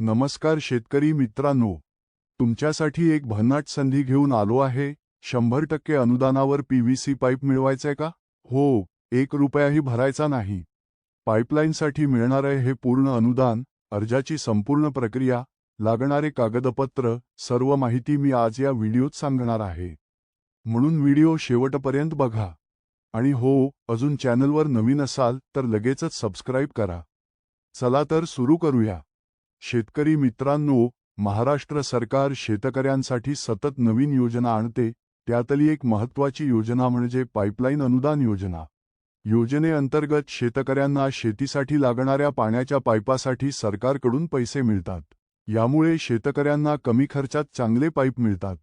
नमस्कार शेतकरी मित्रांनो. तुमच्यासाठी एक भन्नाट संधी घेऊन आलो आहे. शंभर टक्के अनुदानावर पीव्हीसी पाईप मिळवायचंय का? हो एक रुपयाही भरायचा नाही. पाईपलाईनसाठी मिळणारे हे पूर्ण अनुदान अर्जाची संपूर्ण प्रक्रिया लागणारे कागदपत्र सर्व माहिती मी आज या व्हिडिओत सांगणार आहे. म्हणून व्हिडिओ शेवटपर्यंत बघा. आणि हो अजून चॅनलवर नवीन असाल तर लगेचच सबस्क्राईब करा. चला तर सुरू करूया. शेतकरी मित्रांनो महाराष्ट्र सरकार शेतकऱ्यांसाठी सतत नवीन योजना आणते त्यातली एक महत्त्वाची योजना म्हणजे पाईपलाईन अनुदान योजना. योजनेअंतर्गत शेतकऱ्यांना शेतीसाठी लागणाऱ्या पाण्याच्या पाईपासाठी सरकारकडून पैसे मिळतात. यामुळे शेतकऱ्यांना कमी खर्चात चांगले पाईप मिळतात.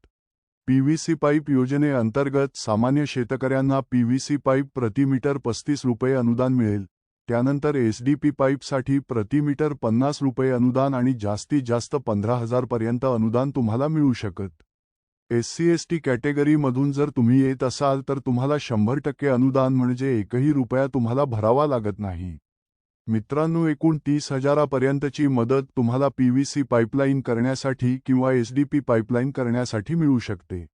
पीव्हीसी पाईप योजनेअंतर्गत सामान्य शेतकऱ्यांना पीव्हीसी पाईप प्रति मीटर पस्तीस रुपये अनुदान मिळेल. त्यानंतर एसडीपी पाईपसाठी प्रति मीटर पन्नास रुपये अनुदान आणि जास्तीत जास्त पंधरा हजारपर्यंत अनुदान तुम्हाला मिळू शकत. एस सी एस टी कॅटेगरीमधून जर तुम्ही येत असाल तर तुम्हाला शंभर टक्के अनुदान म्हणजे एकही रुपया तुम्हाला भरावा लागत नाही. मित्रांनो एकूण तीस हजारापर्यंतची मदत तुम्हाला पीव्हीसी पाईपलाईन करण्यासाठी किंवा एसडीपी पाईपलाईन करण्यासाठी मिळू शकते.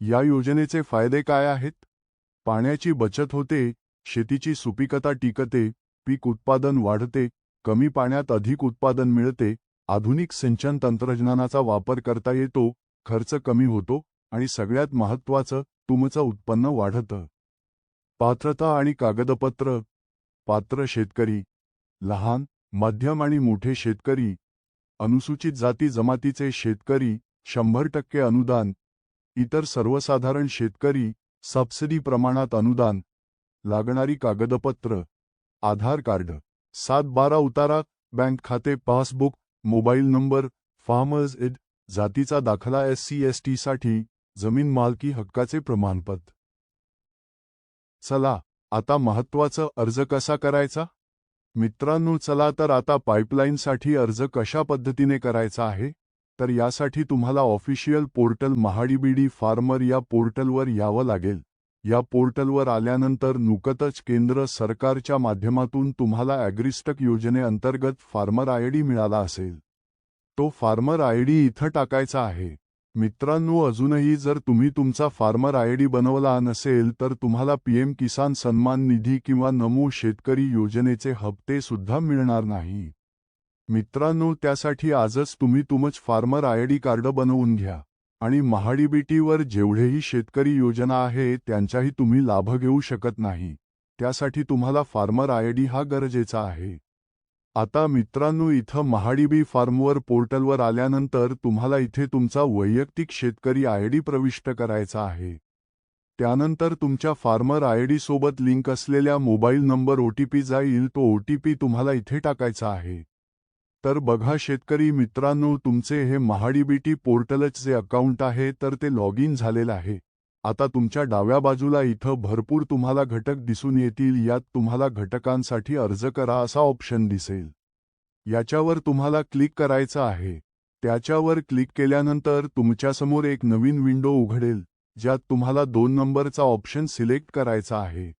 या योजनेचे फायदे काय आहेत? पाण्याची बचत होते शेतीची सुपीकता टिकते पीक उत्पादन वाढते कमी पाण्यात अधिक उत्पादन मिळते आधुनिक सिंचन तंत्रज्ञानाचा वापर करता येतो खर्च कमी होतो आणि सगळ्यात महत्त्वाचं तुमचं उत्पन्न वाढतं. पात्रता आणि कागदपत्र. पात्र शेतकरी. लहान मध्यम आणि मोठे शेतकरी. अनुसूचित जाती जमातीचे शेतकरी शंभर टक्के अनुदान. इतर सर्वसाधारण शेतकरी सबसिडी प्रमाणात अनुदान. लागणारी कागदपत्र आधार कार्ड सात बारा उतारा बँक खाते passbook mobile number farmers ID जातीचा दाखला एस सी एस टीसाठी जमीन मालकी हक्काचे प्रमाणपत्र चला आता महत्त्वाचा अर्ज कसा करायचा? मित्रांनो चला तर आता पाईपलाईनसाठी अर्ज कशा पद्धतीने करायचा आहे? तर यासाठी तुम्हाला ऑफिशियल पोर्टल महाडीबीडी फार्मर या पोर्टलवर यावं लागेल. या पोर्टलवर आल्यानंतर नुकतच केंद्र सरकारच्या माध्यमातून तुम्हाला ॲग्रिस्टक योजनेअंतर्गत फार्मर आय डी मिळाला असेल. तो फार्मर आय डी इथं टाकायचा आहे. मित्रांनो अजूनही जर तुम्ही तुमचा फार्मर आय डी बनवला नसेल तर तुम्हाला पीएम किसान सन्मान निधी किंवा नमो शेतकरी योजनेचे हप्ते सुद्धा मिळणार नाही. मित्रांनो त्यासाठी आजच तुम्ही तुमच फार्मर आय डी कार्ड बनवून घ्या. आणि महाडीबीटीवर जेवढेही शेतकरी योजना आहे त्यांचाही तुम्ही लाभ घेऊ शकत नाही. त्यासाठी तुम्हाला फार्मर आय डी हा गरजेचा आहे. आता मित्रांनो इथं महाडीबी फार्मवर पोर्टलवर आल्यानंतर तुम्हाला इथे तुमचा वैयक्तिक शेतकरी आय डी प्रविष्ट करायचा आहे. त्यानंतर तुमच्या फार्मर आयडी सोबत लिंक असलेल्या मोबाईल नंबर ओटीपी जाईल तो ओटीपी तुम्हाला इथे टाकायचा आहे. तर बघा शेतकरी मित्रांनो तुमचे हे महाडीबीटी पोर्टलच जे अकाउंट आहे तर ते लॉग इन झालेलं आहे. आता तुमच्या डाव्या बाजूला इथं भरपूर तुम्हाला घटक दिसून येतील यात तुम्हाला घटकांसाठी अर्ज करा असा ऑप्शन दिसेल. याच्यावर तुम्हाला क्लिक करायचं आहे. त्याच्यावर क्लिक केल्यानंतर तुमच्यासमोर एक नवीन विंडो उघडेल ज्यात तुम्हाला दोन नंबरचा ऑप्शन सिलेक्ट करायचा आहे.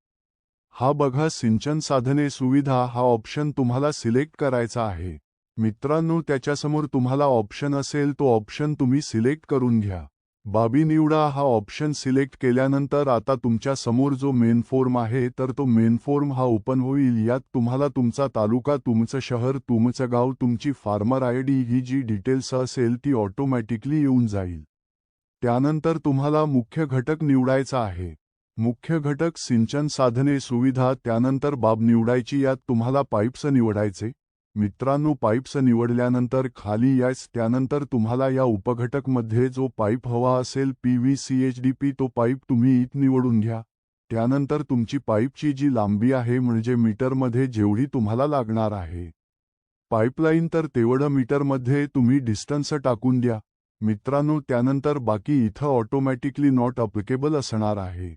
हा बघा सिंचन साधने सुविधा हा ऑप्शन तुम्हाला सिलेक्ट करायचा आहे. मित्रांनो त्याच्यासमोर तुम्हाला ऑप्शन असेल तो ऑप्शन तुम्ही सिलेक्ट करून घ्या. बाबी निवडा हा ऑप्शन सिलेक्ट केल्यानंतर आता तुमच्यासमोर जो मेन फॉर्म आहे तर तो मेन फॉर्म हा ओपन होईल. यात तुम्हाला तुमचा तालुका तुमचं शहर तुमचं गाव तुमची फार्मर आय डी ही जी डिटेल्स असेल ती ऑटोमॅटिकली येऊन जाईल. त्यानंतर तुम्हाला मुख्य घटक निवडायचा आहे. मुख्य घटक सिंचन साधने सुविधा त्यानंतर बाब निवडायची यात तुम्हाला पाईप्स निवडायचे. मित्रांनो पाईप्स निवडल्यानंतर खाली यास त्यानंतर तुम्हाला या उपघटकमध्ये जो पाईप हवा असेल P V C H D P तो पाईप तुम्ही इथ निवडून घ्या. त्यानंतर तुमची पाईपची जी लांबी आहे म्हणजे मीटरमध्ये जेवढी तुम्हाला लागणार आहे. पाईपलाईन तर तेवढं मीटरमध्ये तुम्ही डिस्टन्स टाकून द्या. मित्रांनो त्यानंतर बाकी इथं ऑटोमॅटिकली नॉट अप्लिकेबल असणार आहे.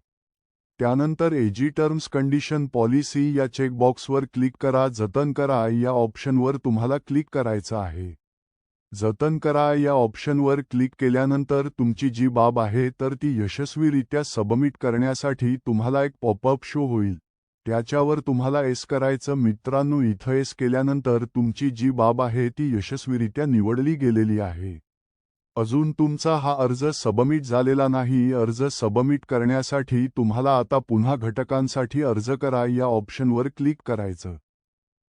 त्यानंतर एजी टर्म्स कंडिशन पॉलिसी या चेकबॉक्सवर क्लिक करा जतन करा या ऑप्शनवर तुम्हाला क्लिक करायचं आहे. जतन करा या ऑप्शनवर क्लिक केल्यानंतर तुमची जी बाब आहे तर ती यशस्वीरित्या सबमिट करण्यासाठी तुम्हाला एक पॉपअप शो होईल. त्याच्यावर तुम्हाला एस करायचं मित्रांनो इथं एस केल्यानंतर तुमची जी बाब आहे ती यशस्वीरित्या निवडली गेलेली आहे. अजून तुमचा हा अर्ज सबमिट झालेला नाही अर्ज सबमिट करण्यासाठी तुम्हाला आता पुन्हा घटकांसाठी अर्ज करा या ऑप्शनवर क्लिक करायचं.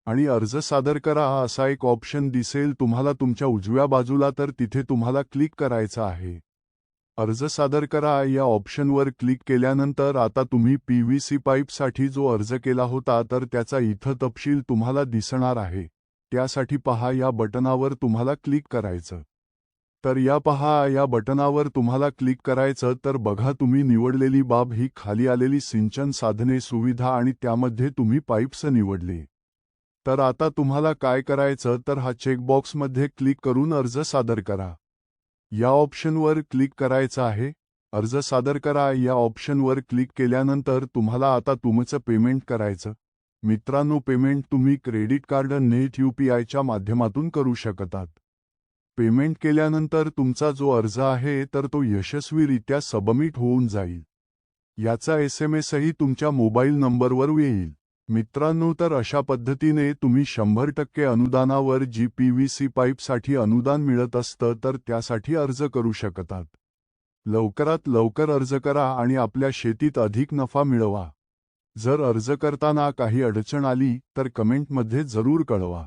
आणि अर्ज सादर करा असा एक ऑप्शन दिसेल तुम्हाला तुमच्या उजव्या बाजूला तर तिथे तुम्हाला क्लिक करायचं आहे. अर्ज सादर करा या ऑप्शनवर क्लिक केल्यानंतर आता तुम्ही पी व्ही सी पाईपसाठी जो अर्ज केला होता तर त्याचा इथं तपशील तुम्हाला दिसणार आहे. त्यासाठी पहा या बटनावर तुम्हाला क्लिक करायचं. तर या पहा या बटनावर तुम्हाला क्लिक करायचं तर बघा तुम्ही निवडलेली बाब ही खाली आलेली सिंचन साधने सुविधा आणि त्यामध्ये तुम्ही पाईप्स निवडले. तर आता तुम्हाला काय करायचं तर हा चेकबॉक्समध्ये क्लिक करून अर्ज सादर करा. या ऑप्शनवर क्लिक करायचं आहे. अर्ज सादर करा. या ऑप्शनवर क्लिक केल्यानंतर तुम्हाला आता तुमचं पेमेंट करायचं. मित्रांनो पेमेंट तुम्ही क्रेडिट कार्ड नेट यूपीआयच्या माध्यमातून करू शकतात. पेमेंट केल्यानंतर तुमचा जो अर्ज आहे तर तो यशस्वीरित्या सबमिट होऊन जाईल. याचा एस एम एसही तुमच्या मोबाईल नंबरवर येईल. मित्रांनो तर अशा पद्धतीने तुम्ही शंभर टक्के अनुदानावर जी पी व्ही सी पाईपसाठी अनुदान मिळत असतं तर त्यासाठी अर्ज करू शकतात. लवकरात लवकर अर्ज करा आणि आपल्या शेतीत अधिक नफा मिळवा. जर अर्ज करताना काही अडचण आली तर कमेंटमध्ये जरूर कळवा.